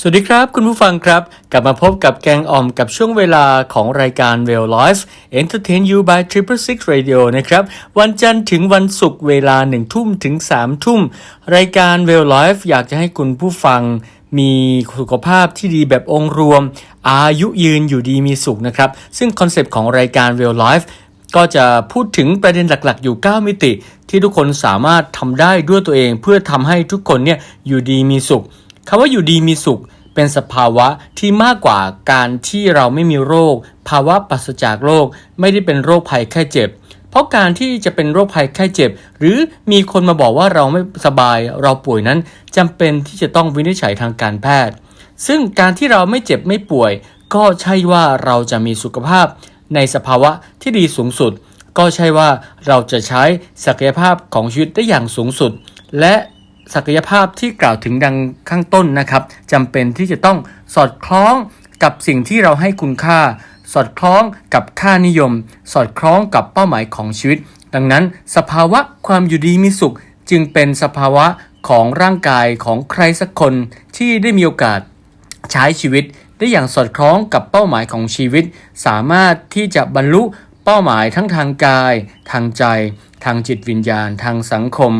สวัสดีครับ คุณผู้ฟังครับ กลับมาพบกับแกงอ่อมกับช่วงเวลาของรายการ Well Life Entertain You by Triple Six Radio นะครับ วันจันทร์ถึงวันศุกร์เวลา1ทุ่มถึง3ทุ่ม รายการ Well Life อยากจะให้คุณผู้ฟังมีสุขภาพที่ดีแบบองค์รวม อายุยืนอยู่ดีมีสุขนะครับ ซึ่งคอนเซปต์ของรายการ Well Life ก็จะพูดถึงประเด็นหลักๆ อยู่ 9 มิติ ที่ทุกคนสามารถทำได้ด้วยตัวเอง เพื่อทำให้ทุกคนเนี่ยอยู่ดีมีสุข คำว่าอยู่ดีมีสุข เป็นสภาวะที่มากกว่าการที่เราไม่มีโรค ภาวะปราศจากโรคไม่ได้เป็นโรคภัยแค่เจ็บ เพราะการที่จะเป็นโรคภัยแค่เจ็บ หรือมีคนมาบอกว่าเราไม่สบายเราป่วยนั้นจำเป็นที่จะต้องวินิจฉัยทางการแพทย์ ซึ่งการที่เราไม่เจ็บไม่ป่วย ก็ใช่ว่าเราจะมีสุขภาพ ในสภาวะที่ดีสูงสุด ก็ใช่ว่าเราจะใช้ศักยภาพของชีวิตได้อย่างสูงสุด และ ศักยภาพที่กล่าวถึงดังข้างต้นนะครับจำเป็นที่จะต้องสอดคล้องกับสิ่งที่เราให้คุณค่า สอดคล้องกับค่านิยม สอดคล้องกับเป้าหมายของชีวิต ดังนั้น สภาวะความอยู่ดีมีสุข จึงเป็นสภาวะของร่างกายของใครสักคนที่ได้มีโอกาสใช้ชีวิต ได้อย่างสอดคล้องกับเป้าหมายของชีวิต สามารถที่จะบรรลุเป้าหมายทั้งทางกาย ทางใจ ทางจิตวิญญาณ ทางสังคม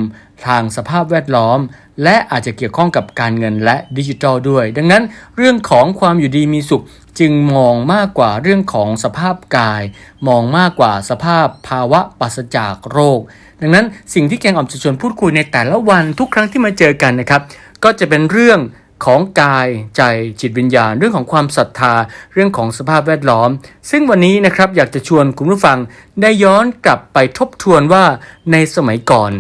ทางสภาพแวดล้อม และอาจจะเกี่ยวข้องกับการเงินและดิจิทัลด้วย ดังนั้นเรื่องของความอยู่ดีมีสุขจึงมองมากกว่าเรื่องของสภาพกาย มองมากกว่าสภาพภาวะปราศจากโรค ดังนั้นสิ่งที่แกงอ่อมจะชวนพูดคุยในแต่ละวันทุกครั้งที่มาเจอกันนะครับ ก็จะเป็นเรื่องของกายใจจิตวิญญาณ เรื่องของความศรัทธา เรื่องของสภาพแวดล้อม ซึ่งวันนี้นะครับอยากจะชวนคุณผู้ฟังได้ย้อนกลับไปทบทวนว่าในสมัยก่อน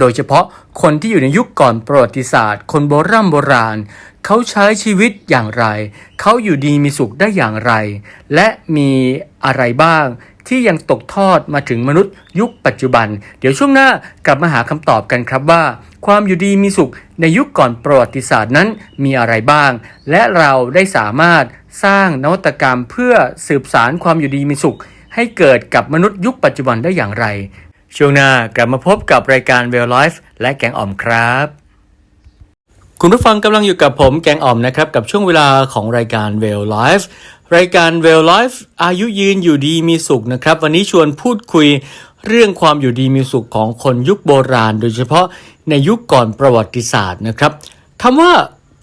โดยเฉพาะคนที่อยู่ในยุคก่อนประวัติศาสตร์ คนโบราณโบราณ เขาใช้ชีวิตอย่างไร เขาอยู่ดีมีสุขได้อย่างไร และมีอะไรบ้างที่ยังตกทอดมาถึงมนุษย์ยุคปัจจุบัน เดี๋ยวช่วงหน้ากลับมาหาคำตอบกันครับว่า ความอยู่ดีมีสุขในยุคก่อนประวัติศาสตร์นั้นมีอะไรบ้าง และเราได้สามารถสร้างนวัตกรรมเพื่อสืบสารความอยู่ดีมีสุข ให้เกิดกับมนุษย์ยุคปัจจุบันได้อย่างไร ช่วงหน้ากลับมาพบกับรายการ Well Life และแกงอ่อมครับ คุณผู้ฟังกำลังอยู่กับผมแกงอ่อมนะครับ กับช่วงเวลาของรายการ Well Life รายการ Well Life อายุยืนอยู่ดีมีสุขนะครับ วันนี้ชวนพูดคุยเรื่องความอยู่ดีมีสุขของคนยุคโบราณ โดยเฉพาะในยุคก่อนประวัติศาสตร์นะครับคำว่า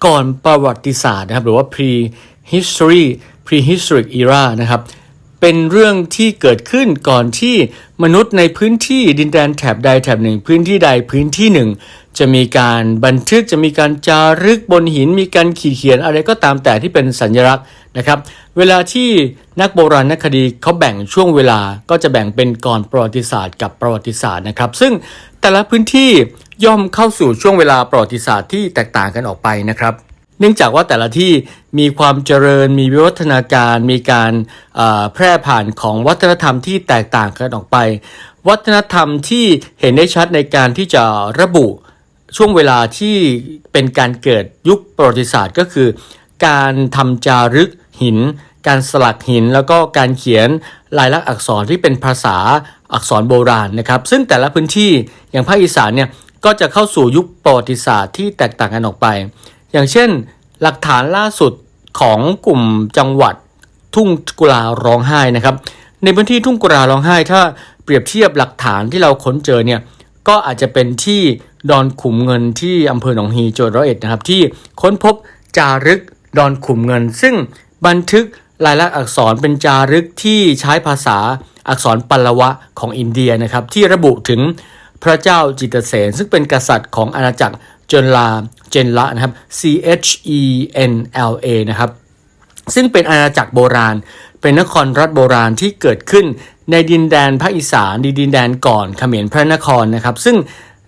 ก่อนประวัติศาสตร์นะครับหรือว่า pre-history prehistoric era นะครับ เป็นเรื่องที่เกิดขึ้นก่อนที่มนุษย์ในพื้นที่ดินแดนแถบใดแถบหนึ่ง พื้นที่ใดพื้นที่หนึ่ง จะมีการบันทึกจะมีการจารึกบนหิน มีการขีดเขียนอะไรก็ตามแต่ที่เป็นสัญลักษณ์นะครับ เวลาที่นักโบราณนักคดีเขาแบ่งช่วงเวลาก็จะแบ่งเป็นก่อนประวัติศาสตร์กับประวัติศาสตร์นะครับ ซึ่งแต่ละพื้นที่ย่อมเข้าสู่ช่วงเวลาประวัติศาสตร์ที่แตกต่างกันออกไปนะครับ เนื่องจากว่าแต่ละที่มีความเจริญมีวิวัฒนาการ มีการแพร่ผ่านของวัฒนธรรมที่แตกต่างกันออกไป วัฒนธรรมที่เห็นได้ชัดในการที่จะระบุช่วงเวลาที่เป็นการเกิดยุคประวัติศาสตร์ก็คือ การทำจารึกหิน การสลักหิน แล้วก็การเขียนลายลักษณ์อักษรที่เป็นภาษาอักษรโบราณนะครับ ซึ่งแต่ละพื้นที่อย่างภาคอีสานเนี่ยก็จะเข้าสู่ยุคประวัติศาสตร์ที่แตกต่างกันออกไป อย่างเช่น หลักฐานล่าสุดของกลุ่มจังหวัดทุ่งกุลาร้องไห้นะครับ ในพื้นที่ทุ่งกุลาร้องไห้ ถ้าเปรียบเทียบหลักฐานที่เราค้นเจอเนี่ยก็อาจจะเป็นที่ดอนขุมเงินที่อำเภอหนองฮีจังหวัดร้อยเอ็ดนะครับ ที่ค้นพบจารึกดอนขุมเงิน ซึ่งบันทึกลายลักษณ์อักษรเป็นจารึกที่ใช้ภาษาอักษรปัลลวะของอินเดียนะครับ ที่ระบุถึงพระเจ้าจิตเสนซึ่งเป็นกษัตริย์ของอาณาจักร เจนลาเจนละนะครับ C H E N L A นะครับซึ่งเป็นอาณาจักรโบราณ เป็นนครรัฐโบราณที่เกิดขึ้นในดินแดนภาคอีสานในดินแดนก่อนเขมรพระนครนะครับ ซึ่ง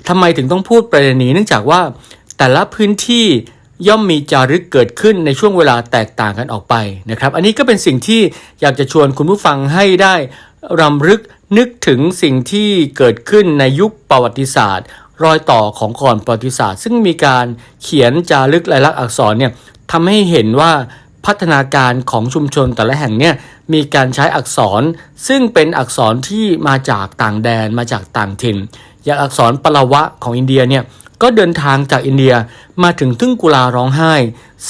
ทำไมถึงต้องพูดประเด็นนี้ เนื่องจากว่าแต่ละพื้นที่ย่อมมีจารึกเกิดขึ้นในช่วงเวลาแตกต่างกันออกไปนะครับ อันนี้ก็เป็นสิ่งที่อยากจะชวนคุณผู้ฟังให้ได้รำลึกนึกถึงสิ่งที่เกิดขึ้นในยุคประวัติศาสตร์ รอยต่อของก่อนประวัติศาสตร์ ซึ่งมีการเขียนจารึกลายลักษณ์อักษรเนี่ยทำให้เห็นว่าพัฒนาการของชุมชนแต่ละแห่งเนี่ยมีการใช้อักษร ซึ่งเป็นอักษรที่มาจากต่างแดนมาจากต่างถิ่น อย่างอักษรปลวะของอินเดียเนี่ยก็เดินทางจากอินเดียมาถึงทุ่งกุลาร้องไห้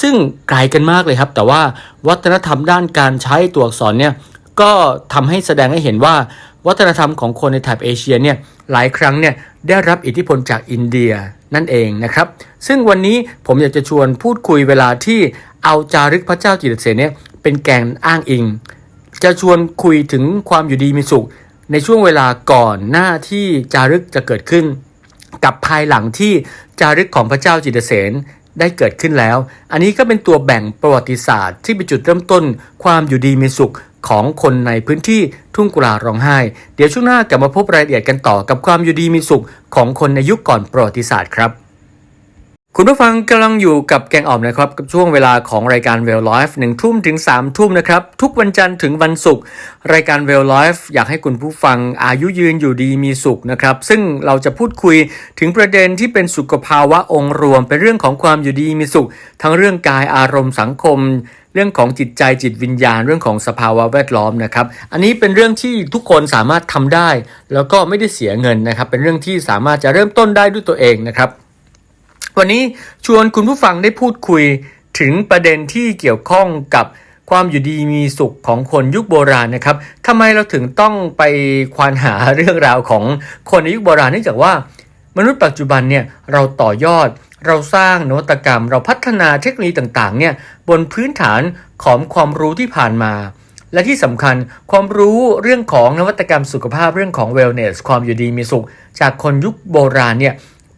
ซึ่งไกลกันมากเลยครับ แต่ว่าวัฒนธรรมด้านการใช้ตัวอักษรเนี่ย ก็ทำให้แสดงให้เห็นว่า วัฒนธรรมของคนในแถบเอเชียเนี่ยหลายครั้งเนี่ยได้รับอิทธิพลจากอินเดียนั่นเองนะครับ ซึ่งวันนี้ผมอยากจะชวนพูดคุยเวลาที่เอาจารึกพระเจ้าจิตรเสนเนี่ยเป็นแกนอ้างอิง จะชวนคุยถึงความอยู่ดีมีสุข ในช่วงเวลาก่อนหน้าที่จารึกจะเกิดขึ้น กับภายหลังที่จารึกของพระเจ้าจิตรเสนได้เกิดขึ้นแล้ว อันนี้ก็เป็นตัวแบ่งประวัติศาสตร์ที่เป็นจุดเริ่มต้น ความอยู่ดีมีสุขของคนในพื้นที่ทุ่งกุลาร้องไห้ เดี๋ยวช่วงหน้ากลับมาพบรายละเอียดกันต่อกับความอยู่ดีมีสุขของคนในยุคก่อนประวัติศาสตร์ครับ คุณผู้ฟังกำลังอยู่กับแกงอ่อมนะครับกับช่วงเวลาของรายการเวลไลฟ์หนึ่งทุ่มถึง3ามทุ่มนะครับ ทุกวันจันทร์ถึงวันศุกร์รายการเวลไลฟ์อยากให้คุณผู้ฟังอายุยืนอยู่ดีมีสุขนะครับ ซึ่งเราจะพูดคุยถึงประเด็นที่เป็นสุขภาวะองค์รวม เป็นเรื่องของความอยู่ดีมีสุข ทั้งเรื่องกายอารมณ์สังคม เรื่องของจิตใจจิตวิญญาณ เรื่องของสภาวะแวดล้อมนะครับ อันนี้เป็นเรื่องที่ทุกคนสามารถทำได้ แล้วก็ไม่ได้เสียเงินนะครับ เป็นเรื่องที่สามารถจะเริ่มต้นได้ด้วยตัวเองนะครับ วันนี้ชวนคุณผู้ฟังได้พูดคุยถึงประเด็นที่เกี่ยวข้องกับความอยู่ดีมีสุขของคนยุคโบราณนะครับทำไมเราถึงต้องไปควานหาเรื่องราวของคนในยุคโบราณเนื่องจากว่ามนุษย์ปัจจุบันเนี่ยเราต่อยอด เราสร้างนวัตกรรม เราพัฒนาเทคโนโลยีต่างๆเนี่ยบนพื้นฐานของความรู้ที่ผ่านมา และที่สำคัญความรู้เรื่องของนวัตกรรมสุขภาพเรื่องของ wellness ความอยู่ดีมีสุข จากคนยุคโบราณเนี่ย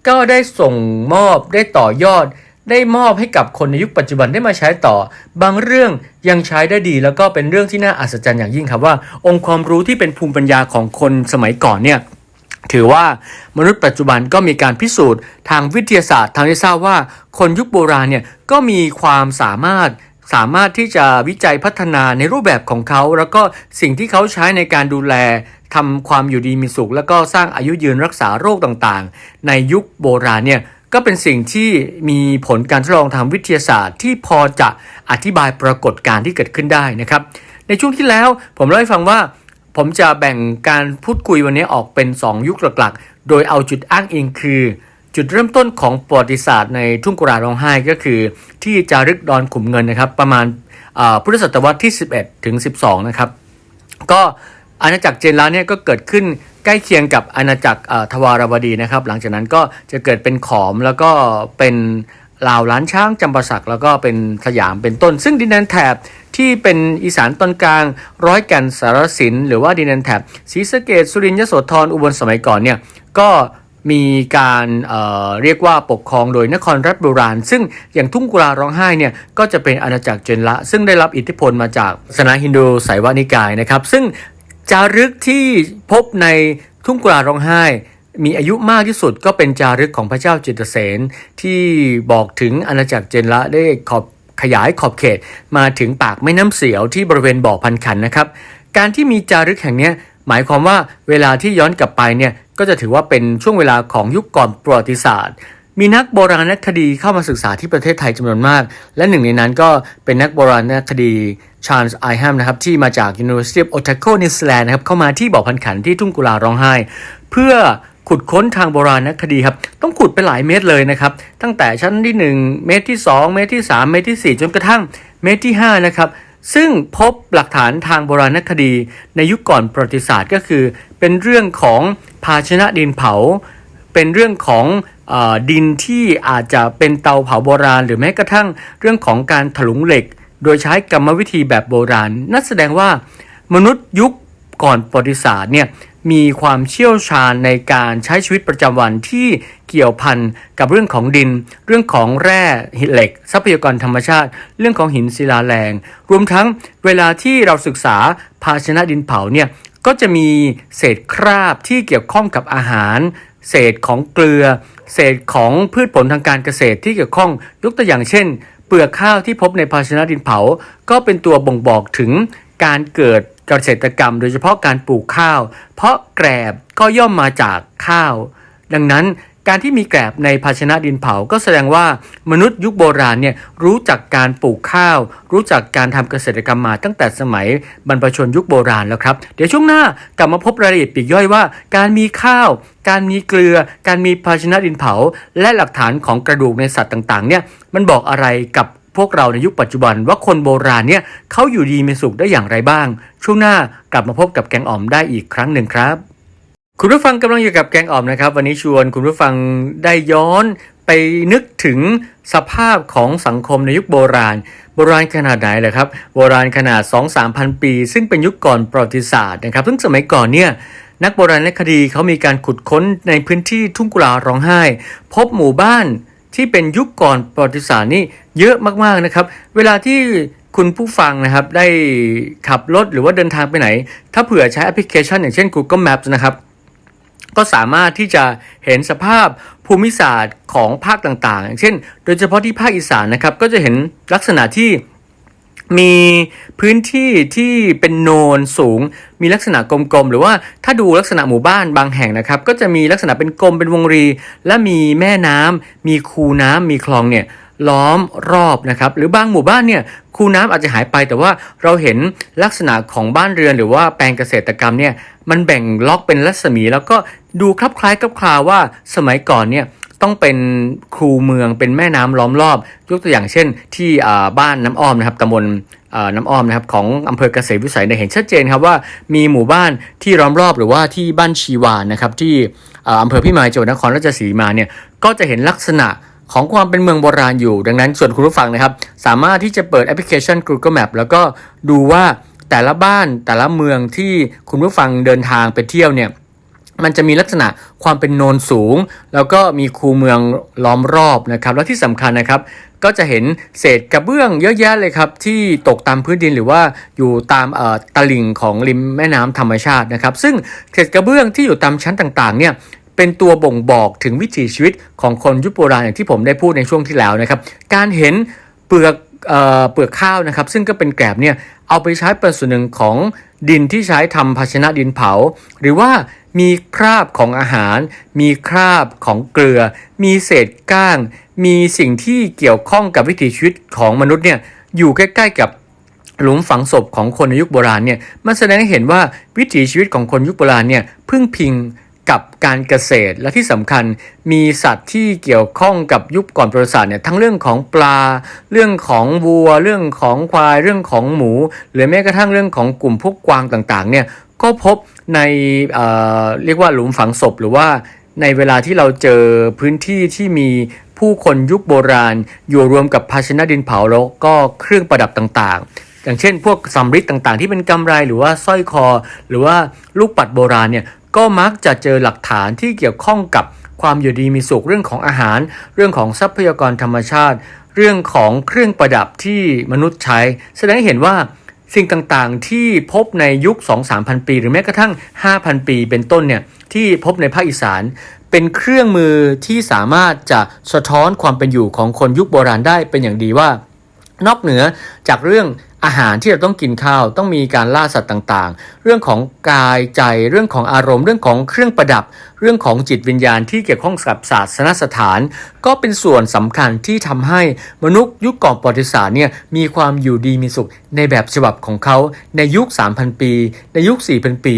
ก็ได้ส่งมอบได้ต่อยอด ได้มอบให้กับคนในยุคปัจจุบันได้มาใช้ต่อ บางเรื่องยังใช้ได้ดี แล้วก็เป็นเรื่องที่น่าอัศจรรย์อย่างยิ่งครับว่า องค์ความรู้ที่เป็นภูมิปัญญาของคนสมัยก่อนเนี่ยถือว่ามนุษย์ปัจจุบันก็มีการพิสูจน์ทางวิทยาศาสตร์ทางที่ทราบว่า คนยุคโบราณเนี่ยก็มีความสามารถสามารถที่จะวิจัยพัฒนาในรูปแบบของเขา แล้วก็สิ่งที่เขาใช้ในการดูแล ทำความอยู่ดีมีสุข แล้วก็สร้างอายุยืนรักษาโรคต่างๆ ในยุคโบราณเนี่ยก็เป็นสิ่งที่มีผลการทดลองทางวิทยาศาสตร์ ที่พอจะอธิบายปรากฏการณ์ที่เกิดขึ้นได้นะครับ ในช่วงที่แล้วผมเล่าให้ฟังว่า ผมจะแบ่งการพูดคุยวันนี้ออกเป็น 2 ยุคหลักๆ โดยเอาจุดอ้างอิงคือ จุดเริ่มต้นของประวัติศาสตร์ในทุ่งกุราร้องไห้ก็คือ ที่จารึกดอนขุมเงินนะครับ ประมาณพุทธศตวรรษที่ 11 ถึง 12 นะครับ ก็ อาณาจักรเจนลาเนี่ยก็เกิดขึ้นใกล้เคียงกับอาณาจักรทวารวดีนะครับ หลังจากนั้นก็จะเกิดเป็นขอมแล้วก็เป็นลาวล้านช้างจำปาสักแล้วก็เป็นสยามเป็นต้น ซึ่งดินแดนแถบที่เป็นอีสานตอนกลาง ร้อยแก่นสารสิน หรือว่าดินแดนแถบศรีสะเกดสุรินทร์ยโสธรอุบลสมัยก่อนเนี่ยก็มีการเเรียกว่าปกครองโดยนครรัฐโบราณ ซึ่งอย่างทุ่งกุลาร้องไห้เนี่ยก็จะเป็นอาณาจักรเจนละ ซึ่งได้รับอิทธิพลมาจากศาสนาฮินดูไสยวานิกายนะครับ ซึ่ง จารึกที่พบในทุ่งกุลาร้องไห้ มีอายุมากที่สุดก็เป็นจารึกของพระเจ้าจิตเสนที่บอกถึงอาณาจักรเจนละได้ขอบขยายขอบเขตมาถึงปากแม่น้ำเสียวที่บริเวณบ่อพันขันนะครับ การที่มีจารึกแห่งนี้หมายความว่าเวลาที่ย้อนกลับไปเนี่ยก็จะถือว่าเป็นช่วงเวลาของยุคก่อนประวัติศาสตร์ มีนักโบราณคดีเข้ามาศึกษาที่ประเทศไทยจำนวนมาก และหนึ่งในนั้นก็เป็นนักโบราณคดี ชาร์ลส์ไอแฮมนะครับที่มาจาก University of Otago New Zealand นะครับเข้ามาที่บ่อพันขันที่ทุ่งกุลาร้องไห้ เพื่อขุดค้นทางโบราณคดีครับ ต้องขุดไปหลายเมตรเลยนะครับ ตั้งแต่ชั้นที่ 1 เมตรที่ 2 เมตรที่ 3 เมตรที่ 4 จนกระทั่งเมตรที่ 5 นะครับ ซึ่งพบหลักฐานทางโบราณคดี ในยุคก่อนประวัติศาสตร์ก็คือ เป็นเรื่องของภาชนะดินเผา เป็นเรื่องของอดินที่อาจจะเป็นเตาเผาโบราณ หรือแม้กระทั่งเรื่องของการถลุงเหล็ก โดยใช้กรรมวิธีแบบโบราณ นั่นแสดงว่ามนุษย์ยุคก่อนประวัติศาสตร์เนี่ยมีความเชี่ยวชาญในการใช้ชีวิตประจำวันที่เกี่ยวพันกับเรื่องของดิน เรื่องของแร่หินเหล็ก ทรัพยากรธรรมชาติ เรื่องของหินศิลาแรง รวมทั้งเวลาที่เราศึกษาภาชนะดินเผาเนี่ยก็จะมีเศษคราบที่เกี่ยวข้องกับอาหาร เศษของเกลือ เศษของพืชผลทางการเกษตรที่เกี่ยวข้องยกตัวอย่างเช่น เปลือกข้าวที่พบในภาชนะดินเผา ก็เป็นตัวบ่งบอกถึงการเกิดเกษตรกรรม โดยเฉพาะการปลูกข้าว เพราะแกรบก็ย่อมมาจากข้าว ดังนั้น การที่มีแกลบในภาชนะดินเผาก็แสดงว่ามนุษย์ยุคโบราณเนี่ยรู้จักการปลูกข้าว รู้จักการทำเกษตรกรรมมาตั้งแต่สมัยบรรพชนยุคโบราณแล้วครับ เดี๋ยวช่วงหน้ากลับมาพบรายละเอียดปีกย่อยว่า การมีข้าว การมีเกลือ การมีภาชนะดินเผา และหลักฐานของกระดูกในสัตว์ต่างๆเนี่ยมันบอกอะไรกับพวกเราในยุคปัจจุบันว่าคนโบราณเนี่ยเขาอยู่ดีมีสุขได้อย่างไรบ้าง ช่วงหน้ากลับมาพบกับแกงอ่อมได้อีกครั้งหนึ่งครับ คุณผู้ฟังกำลังอยู่กับแกงอ่อมนะครับ วันนี้ชวนคุณผู้ฟังได้ย้อนไปนึกถึงสภาพของสังคมในยุคโบราณ โบราณขนาดไหนเลยครับ โบราณขนาด 2-3พันปี ซึ่งเป็นยุคก่อนประวัติศาสตร์นะครับ ซึ่งสมัยก่อนเนี่ยนักโบราณคดีเขามีการขุดค้นในพื้นที่ทุ่งกุลาร้องไห้ พบหมู่บ้านที่เป็นยุคก่อนประวัติศาสตร์นี่เยอะมากๆนะครับ เวลาที่คุณผู้ฟังนะครับได้ขับรถหรือว่าเดินทางไปไหน ถ้าเผื่อใช้แอปพลิเคชัน อย่างเช่น Google Maps นะครับ ก็สามารถที่จะเห็นสภาพภูมิศาสตร์ของภาคต่างๆ อย่างเช่น โดยเฉพาะที่ภาคอีสานนะครับ ก็จะเห็นลักษณะที่มีพื้นที่ที่เป็นโนนสูง มีลักษณะกลมๆ หรือว่าถ้าดูลักษณะหมู่บ้านบางแห่งนะครับ ก็จะมีลักษณะเป็นกลมเป็นวงรี และมีแม่น้ำมีคูน้ำมีคลองเนี่ยล้อมรอบนะครับ หรือบางหมู่บ้านเนี่ยคูน้ำอาจจะหายไป แต่ว่าเราเห็นลักษณะของบ้านเรือนหรือว่าแปลงเกษตรกรรมเนี่ยมันแบ่งล็อกเป็นรัศมี แล้วก็ ดูคลับคล้ายคลับคลาว่าสมัยก่อนเนี่ยต้องเป็นครูเมืองเป็นแม่น้ำล้อมรอบ ยกตัวอย่างเช่น ที่บ้านน้ำอ้อมนะครับตำบลน้ำอ้อมนะครับของอำเภอเกษตรวิสัยเนี่ยเห็นชัดเจนครับว่ามีหมู่บ้านที่ล้อมรอบหรือว่าที่บ้านชีวานนะครับที่อ่าอำเภอพิมายจังหวัดนครราชสีมาเนี่ยก็จะเห็นลักษณะของความเป็นเมืองโบราณอยู่ ดังนั้นส่วนคุณผู้ฟังนะครับ สามารถที่จะเปิดแอปพลิเคชัน Google Map แล้วก็ดูว่าแต่ละบ้านแต่ละเมืองที่คุณผู้ฟังเดินทางไปเที่ยวเนี่ย มันจะมีลักษณะความเป็นโนนสูง แล้วก็มีคูเมืองล้อมรอบนะครับ แล้วที่สำคัญนะครับก็จะเห็นเศษกระเบื้องเยอะแยะเลยครับที่ตกตามพื้นดินหรือว่าอยู่ตามเอ่อตลิ่งของริมแม่น้ำธรรมชาตินะครับ ซึ่งเศษกระเบื้องที่อยู่ตามชั้นต่างๆเนี่ยเป็นตัวบ่งบอกถึงวิถีชีวิตของคนยุคโบราณอย่างที่ผมได้พูดในช่วงที่แล้วนะครับ การเห็นเปลือกเอ่อเปลือกข้าวนะครับ ซึ่งก็เป็นแกลบเนี่ยเอาไปใช้เป็นส่วนหนึ่งของ ดินที่ใช้ทำภาชนะดินเผา หรือว่ามีคราบของอาหาร มีคราบของเกลือ มีเศษก้าง มีสิ่งที่เกี่ยวข้องกับวิถีชีวิตของมนุษย์เนี่ยอยู่ใกล้ๆกับหลุมฝังศพของคนในยุคโบราณเนี่ยมันแสดงให้เห็นว่าวิถีชีวิตของคนยุคโบราณเนี่ยพึ่งพิง กับการเกษตร และที่สำคัญมีสัตว์ที่เกี่ยวข้องกับยุคก่อนประวัติศาสตร์เนี่ยทั้งเรื่องของปลา เรื่องของวัว เรื่องของควาย เรื่องของหมู หรือแม้กระทั่งเรื่องของกลุ่มพวกกวางต่างๆเนี่ยก็พบในเอ่อเรียกว่าหลุมฝังศพหรือว่าในเวลาที่เราเจอพื้นที่ที่มีผู้คนยุคโบราณ อยู่รวมกับภาชนะดินเผาแล้วก็เครื่องประดับต่างๆ อย่างเช่น พวกสำริดต่างๆ ที่เป็นกำไรหรือว่าสร้อยคอ หรือว่าลูกปัดโบราณเนี่ย ก็มักจะเจอหลักฐานที่เกี่ยวข้องกับความอยู่ดีมีสุขเรื่องของอาหาร เรื่องของทรัพยากรธรรมชาติ เรื่องของเครื่องประดับที่มนุษย์ใช้ แสดงให้เห็นว่าสิ่งต่างๆ ที่พบในยุค 2-3,000 ปี หรือแม้กระทั่ง 5,000 ปี เป็นต้นเนี่ยที่พบในภาคอีสาน เป็นเครื่องมือที่สามารถจะสะท้อนความเป็นอยู่ของคนยุคโบราณได้เป็นอย่างดีว่า นอกเหนือจากเรื่อง อาหารที่เราต้องกินข้าวต้องมีการล่าสัตว์ต่างๆ เรื่องของกายใจเรื่องของอารมณ์ เรื่องของเครื่องประดับ เรื่องของจิตวิญญาณที่เกี่ยวข้องกับศาสนสถาน ก็เป็นส่วนสำคัญที่ทำให้มนุษย์ยุคก่อนประวัติศาสตร์เนี่ยมีความอยู่ดีมีสุขในแบบฉบับของเขาในยุค 3,000 ปี ในยุค 4,000 ปี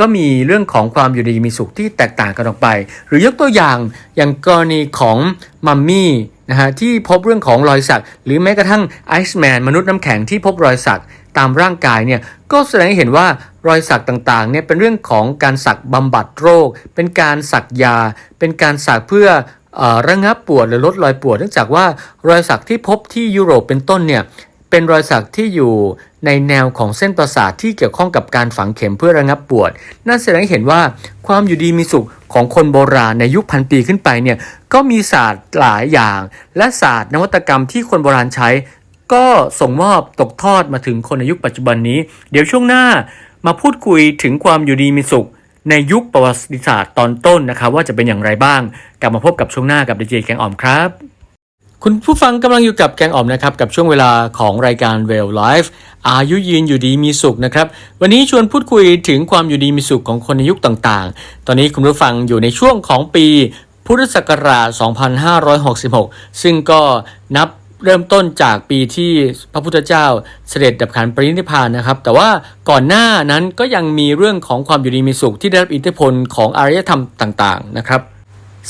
ก็มีเรื่องของความอยู่ดีมีสุขที่แตกต่างกันออกไป หรือยกตัวอย่างอย่างกรณีของมัมมี่ นะฮะที่พบเรื่องของรอยสัก หรือแม้กระทั่งไอซ์แมนมนุษย์น้ำแข็งที่พบรอยสักตามร่างกายเนี่ยก็แสดงให้เห็นว่ารอยสักต่างๆเนี่ยเป็นเรื่องของการสักบำบัดโรค เป็นการสักยา เป็นการสักเพื่อเออระงับปวดหรือลดรอยปวด เนื่องจากว่ารอยสักที่พบที่ยุโรปเป็นต้นเนี่ยเป็นรอยสักที่อยู่ ในแนวของเส้นประสาทที่เกี่ยวข้องกับการฝังเข็มเพื่อระงับปวด นั่นแสดงให้เห็นว่าความอยู่ดีมีสุขของคนโบราณในยุคพันปีขึ้นไปเนี่ยก็มีศาสตร์หลายอย่าง และศาสตร์นวัตกรรมที่คนโบราณใช้ ก็ส่งมอบตกทอดมาถึงคนในยุคปัจจุบันนี้ เดี๋ยวช่วงหน้ามาพูดคุยถึงความอยู่ดีมีสุข ในยุคประวัติศาสตร์ตอนต้นนะครับว่าจะเป็นอย่างไรบ้าง กลับมาพบกับช่วงหน้ากับดีเจแกงอ่อมครับ คุณผู้ฟังกำลังอยู่กับแกงอ่อมนะครับ กับช่วงเวลาของรายการเวลไลฟ์อายุยืนอยู่ดีมีสุขนะครับ วันนี้ชวนพูดคุยถึงความอยู่ดีมีสุขของคนในยุคต่างๆ ตอนนี้คุณผู้ฟังอยู่ในช่วงของปี พุทธศักราช 2566 ซึ่งก็นับเริ่มต้นจากปีที่พระพุทธเจ้าเสด็จดับขันปรินิพานนะครับ แต่ว่าก่อนหน้านั้นก็ยังมีเรื่องของความอยู่ดีมีสุขที่ได้รับอิทธิพลของอารยธรรมต่างๆนะครับ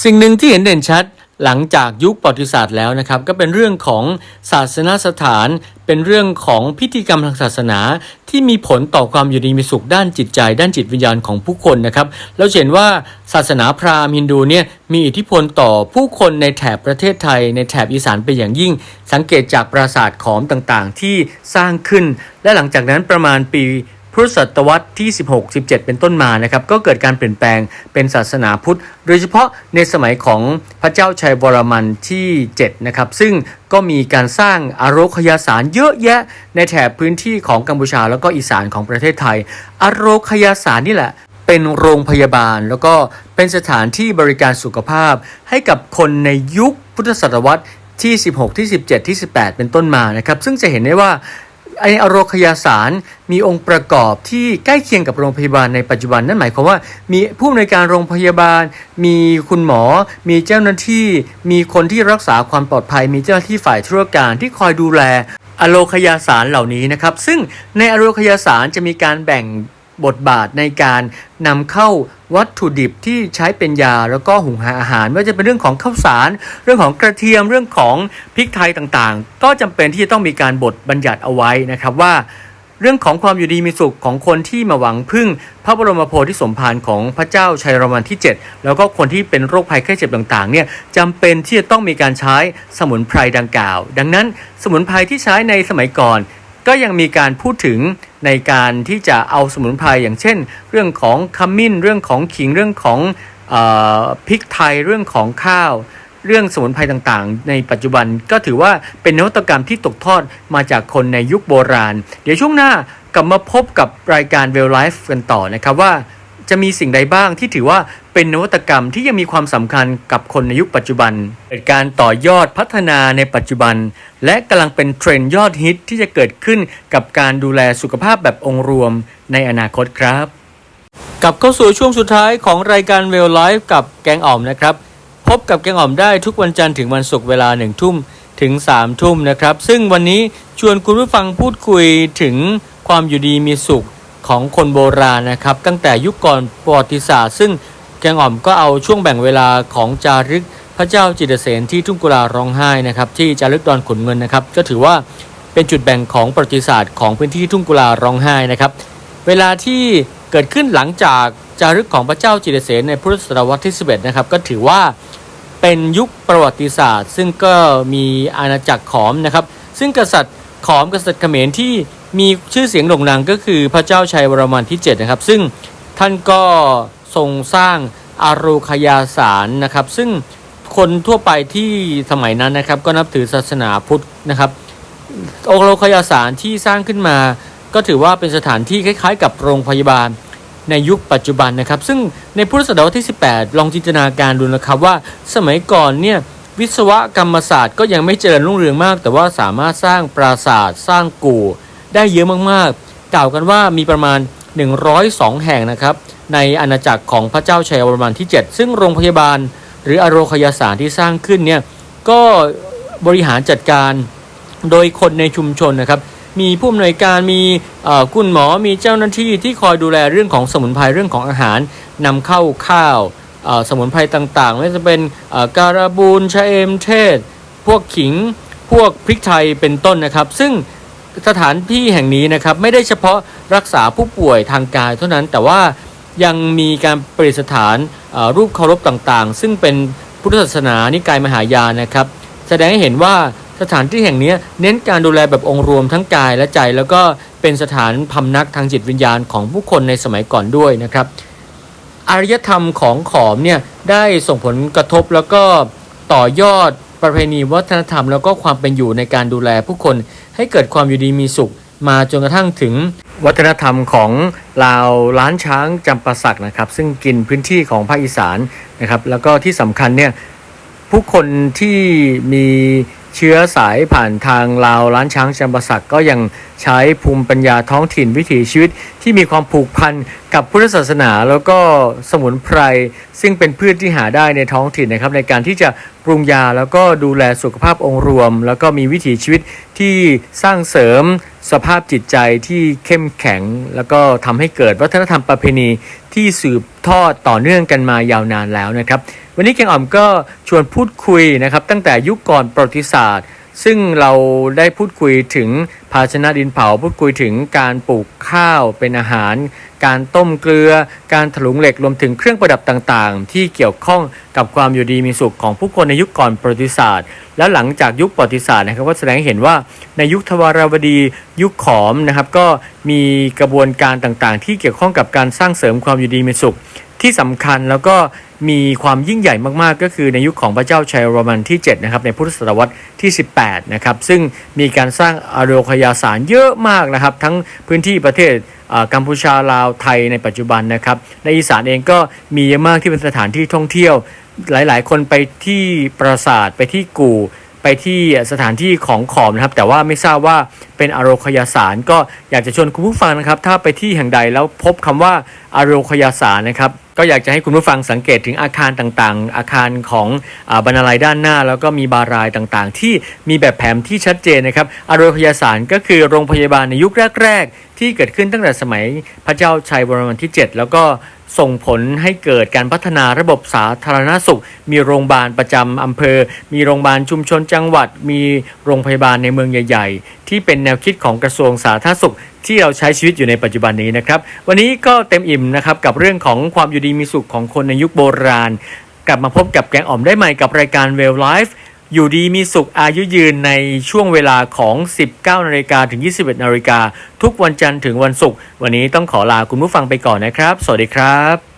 สิ่งหนึ่งที่เห็นเด่นชัด หลังจากยุคประวัติศาสตร์แล้วนะครับ ก็เป็นเรื่องของศาสนสถาน เป็นเรื่องของพิธีกรรมทางศาสนา ที่มีผลต่อความอยู่ดีมีสุขด้านจิตใจ ด้านจิตวิญญาณของผู้คนนะครับเราเห็นว่าศาสนาพราหมณ์ฮินดูเนี่ยมีอิทธิพลต่อผู้คนในแถบประเทศไทย ในแถบอีสานเป็นอย่างยิ่ง สังเกตจากปราสาทขอมต่างๆ ที่สร้างขึ้น และหลังจากนั้นประมาณปี พุทธศตวรรษที่ 16 17 เป็นต้นมานะครับก็เกิดการเปลี่ยนแปลงเป็นศาสนาพุทธ โดยเฉพาะในสมัยของพระเจ้าชัยวรมันที่7นะครับซึ่งก็มีการสร้างอารคยาสารเยอะแยะในแถบพื้นที่ของกัมพูชาแล้วก็อีสานของประเทศไทย อารคยาสารนี่แหละเป็นโรงพยาบาลแล้วก็เป็นสถานที่บริการสุขภาพ ให้กับคนในยุคพุทธศตวรรษที่ 16 ที่ 17 ที่ 18 เป็นต้นมานะครับ ซึ่งจะเห็นได้ว่า ไออโรคยาสารมีองค์ประกอบที่ใกล้เคียงกับโรงพยาบาลในปัจจุบัน นั่นหมายความว่ามีผู้อำนวยการโรงพยาบาล มีคุณหมอ มีเจ้าหน้าที่ มีคนที่รักษาความปลอดภัย มีเจ้าหน้าที่ฝ่ายธุรการที่คอยดูแลอโรคยาสารเหล่านี้นะครับ ซึ่งในอโรคยาสารจะมีการแบ่ง บทบาทในการนำเข้าวัตถุดิบที่ใช้เป็นยาแล้วก็หุงหาอาหารไม่ว่าจะเป็นเรื่องของข้าวสาร เรื่องของกระเทียมเรื่องของพริกไทยต่างๆ ก็จำเป็นที่จะต้องมีการบทบัญญัติเอาไว้นะครับว่า เรื่องของความอยู่ดีมีสุขของคนที่มาหวังพึ่ง พระบรมโพธิสมภารของพระเจ้าชัยรมันที่ 7 แล้วก็คนที่เป็นโรคภัยไข้เจ็บต่างๆเนี่ยจำเป็นที่จะต้องมีการใช้สมุนไพรดังกล่าว ดังนั้นสมุนไพรที่ใช้ในสมัยก่อน ก็ยังมีการพูดถึงในการที่จะเอาสมุนไพรอย่างเช่น เรื่องของขมิ้น เรื่องของขิงเรื่องของออพริกไทยเรื่องของข้าว เรื่องสมุนไพรต่างๆ ในปัจจุบันก็ถือว่าเป็นนวัตกรรมที่ตกทอดมาจากคนในยุคโบราณ เดี๋ยวช่วงหน้ากลับมาพบกับรายการเวลไลฟ์กันต่อนะครับว่า จะมีสิ่งใดบ้างที่ถือว่าเป็นนวัตกรรมที่ยังมีความสำคัญกับคนในยุคปัจจุบันเกิดการต่อยอดพัฒนาในปัจจุบัน และกำลังเป็นเทรนด์ยอดฮิตที่จะเกิดขึ้นกับการดูแลสุขภาพแบบองค์รวมในอนาคตครับกลับเข้าสู่ช่วงสุดท้ายของรายการ Well Life กับแกงอ่อมนะครับ พบกับแกงอ่อมได้ทุกวันจันทร์ถึงวันศุกร์เวลาหนึ่งทุ่มถึง3ามทุ่มนะครับ ซึ่งวันนี้ชวนคุณผู้ฟังพูดคุยถึงความอยู่ดีมีสุข ของคนโบราณนะครับตั้งแต่ยุคก่อนประวัติศาสตร์ ซึ่งแกงอ่อมก็เอาช่วงแบ่งเวลาของจารึกพระเจ้าจิตรเสนที่ทุ่งกุลาร้องไห้นะครับที่จารึกดอนขุนเงินนะครับก็ถือว่าเป็นจุดแบ่งของประวัติศาสตร์ของพื้นที่ทุ่งกุลาร้องไห้นะครับเวลาที่เกิดขึ้นหลังจากจารึกของพระเจ้าจิตรเสนในพุทธศตวรรษที่ 11 นะครับก็ถือว่าเป็นยุคประวัติศาสตร์ ซึ่งก็มีอาณาจักรขอมนะครับซึ่งกษัตริย์ขอมกษัตริย์เขมรที่ มีชื่อเสียงโด่งดังก็คือพระเจ้าชัยวรมันที่ 7 นะครับ ซึ่งท่านก็ทรงสร้างอารูคยาสารนะครับ ซึ่งคนทั่วไปที่สมัยนั้นนะครับ ก็นับถือศาสนาพุทธนะครับองค์โลคยาสารที่สร้างขึ้นมา ก็ถือว่าเป็นสถานที่คล้าย ๆ กับโรงพยาบาลในยุคปัจจุบันนะครับ ซึ่งในพุทธศตวรรษที่ 18 ลองจินตนาการดูนะครับว่าสมัยก่อนเนี่ยวิศวกรรมศาสตร์ก็ยังไม่เจริญรุ่งเรืองมาก แต่ว่าสามารถสร้างปราสาทสร้างกู่ ได้เยอะมากๆ กล่าวกันว่ามีประมาณ 102 แห่งนะครับในอาณาจักรของพระเจ้าชัยวรมันที่ 7 ซึ่งโรงพยาบาล หรืออโรคยาสารที่สร้างขึ้นเนี่ยก็บริหารจัดการโดยคนในชุมชนนะครับ มีผู้อำนวยการมีคุณหมอมีเจ้าหน้าที่ที่คอยดูแลเรื่องของสมุนไพรเรื่องของอาหารนำเข้าข้าวสมุนไพรต่างๆไม่ว่าจะเป็นการบูนชะเอมเทศ พวกขิงพวกพริกไทยเป็นต้นนะครับ ซึ่ง สถานที่แห่งนี้นะครับไม่ได้เฉพาะรักษาผู้ป่วยทางกายเท่านั้นแต่ว่ายังมีการประดิษฐานรูปเคารพต่างๆ ซึ่งเป็นพุทธศาสนานิกายมหายานนะครับ แสดงให้เห็นว่าสถานที่แห่งนี้เน้นการดูแลแบบองค์รวมทั้งกายและใจ แล้วก็เป็นสถานพำนักทางจิตวิญญาณของผู้คนในสมัยก่อนด้วยนะครับอารยธรรมของขอมเนี่ยได้ส่งผลกระทบแล้วก็ต่อยอดประเพณีวัฒนธรรม แล้วก็ความเป็นอยู่ในการดูแลผู้คน ให้เกิดความอยู่ดีมีสุข มาจนกระทั่งถึงวัฒนธรรมของลาวล้านช้างจำปาสักนะครับ ซึ่งกินพื้นที่ของภาคอีสานนะครับ แล้วก็ที่สำคัญเนี่ยผู้คนที่มี เชื้อสายผ่านทางลาวล้านช้างจำปาสักก็ยังใช้ภูมิปัญญาท้องถิ่นวิถีชีวิตที่มีความผูกพันกับพุทธศาสนา แล้วก็สมุนไพร ซึ่งเป็นพืชที่หาได้ในท้องถิ่นนะครับ ในการที่จะปรุงยาแล้วก็ดูแลสุขภาพองค์รวม แล้วก็มีวิถีชีวิตที่สร้างเสริมสภาพจิตใจที่เข้มแข็ง แล้วก็ทำให้เกิดวัฒนธรรมประเพณีที่สืบทอดต่อเนื่องกันมายาวนานแล้วนะครับ วันนี้แกงอ่อมก็ชวนพูดคุยนะครับตั้งแต่ยุคก่อนประวัติศาสตร์ ซึ่งเราได้พูดคุยถึงภาชนะดินเผา พูดคุยถึงการปลูกข้าวเป็นอาหาร การต้มเกลือ การถลุงเหล็กรวมถึงเครื่องประดับต่างๆ ที่เกี่ยวข้องกับความอยู่ดีมีสุขของผู้คนในยุคก่อนประวัติศาสตร์ แล้วหลังจากยุคประวัติศาสตร์นะครับก็แสดงให้เห็นว่าในยุคทวารวดียุคขอมนะครับก็มีกระบวนการต่างๆ ที่เกี่ยวข้องกับการสร้างเสริมความอยู่ดีมีสุข ที่สำคัญแล้วก็มีความยิ่งใหญ่มากๆ ก็คือในยุคของพระเจ้าชัยโรมันที่ 7 นะครับ ในพุทธศตวรรษที่ 18 นะครับ ซึ่งมีการสร้างอารยคยาสารเยอะมากนะครับ ทั้งพื้นที่ประเทศกัมพูชาลาวไทยในปัจจุบันนะครับ ในอีสานเองก็มีเยอะมากที่เป็นสถานที่ท่องเที่ยว หลายๆ คนไปที่ปราสาทไปที่กู่ไปที่สถานที่ของขอมนะครับ แต่ว่าไม่ทราบว่าเป็นอารคยาสารก็อยากจะชวนคุณผู้ฟังนะครับ ถ้าไปที่แห่งใดแล้วพบคำว่าอารคยาสารนะครับ ก็อยากจะให้คุณผู้ฟังสังเกตถึงอาคารต่างๆ อาคารของอบรรลัยด้านหน้า แล้วก็มีบารายต่างๆ ที่มีแบบแผนที่ชัดเจนนะครับอารคยาสารก็คือโรงพยาบาลในยุคแรก ๆ ที่เกิดขึ้นตั้งแต่สมัยพระเจ้าชัยวรมันที่ 7 แล้วก็ส่งผลให้เกิดการพัฒนาระบบสาธารณสุข มีโรงพยาบาลประจำอำเภอ มีโรงพยาบาลชุมชนจังหวัด มีโรงพยาบาลในเมืองใหญ่ ๆ ที่เป็นแนวคิดของกระทรวงสาธารณสุข ที่เราใช้ชีวิตอยู่ในปัจจุบันนี้นะครับ วันนี้ก็เต็มอิ่มนะครับกับเรื่องของความอยู่ดีมีสุขของคนในยุคโบราณ กลับมาพบกับแกงอ่อมได้ใหม่กับรายการเวลไลฟ์อยู่ดีมีสุขอายุยืนในช่วงเวลาของ 19 นาฬิกาถึง 21 นาฬิกาทุกวันจันทร์ถึงวันศุกร์วันนี้ต้องขอลาคุณผู้ฟังไปก่อนนะครับ สวัสดีครับ